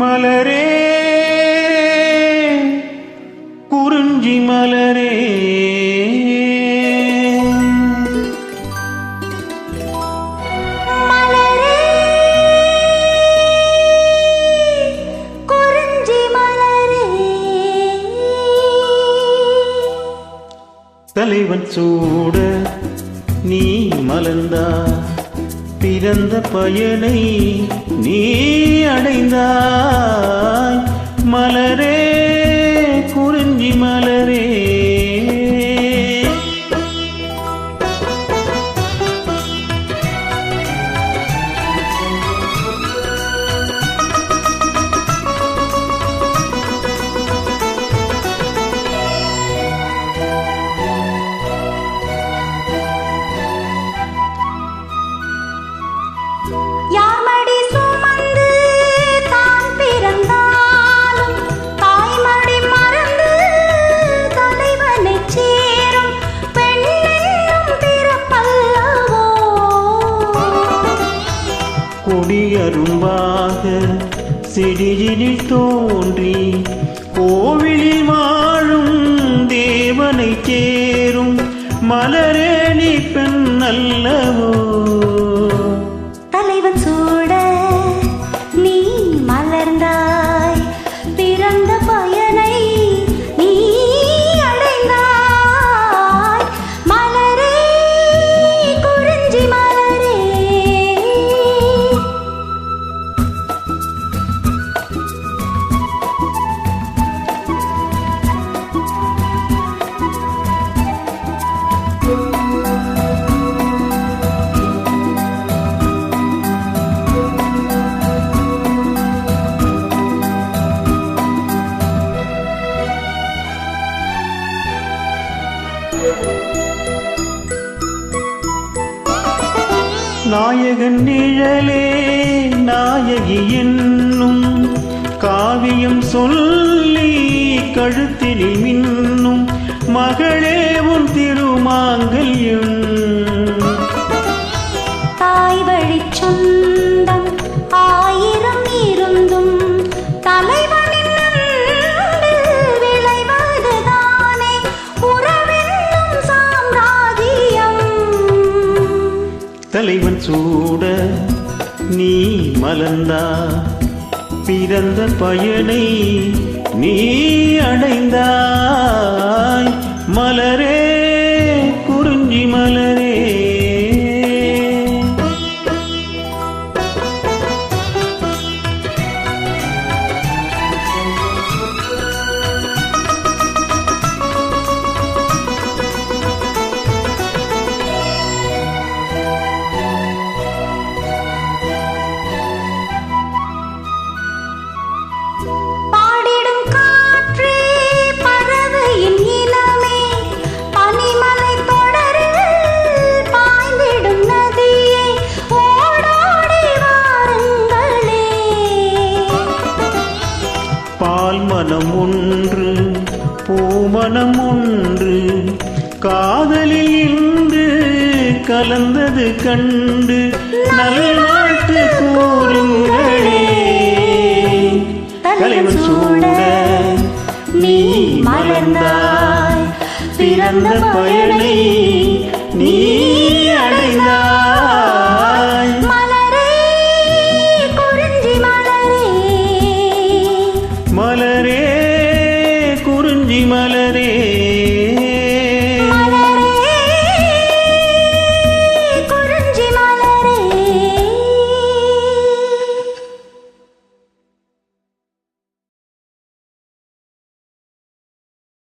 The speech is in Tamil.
மலரே குறிஞ்சி மலரே. தலைவன் சூட நீ மலர்ந்தா. பிறந்த பயனை நீ அடைந்தாய். கொடியரும்பாக செடியினில் தோன்றி கோவிலில் வாழும் தேவனை சேரும் மலரேணி பெண் அல்லவோ நாயகன் நிழலே நாயகி என்னும் காவியம் சொல்லி கழுத்தில் மின்னும் மகளே உன் திருமாங்கல்யம் தலைவன் சூட நீ மலர்ந்தா பிறந்த பயனை நீ அடைந்தாய். மலரே குறிஞ்சி மலரே மனம் ஒன்று பூமனம் ஒன்று காதலில் இன்று கலந்தது கண்டு நல்வாழ்த்து கூறுங்களே தலைவன் சூட நீ மறந்தாய் பிறந்த பயனை நீ மலரே.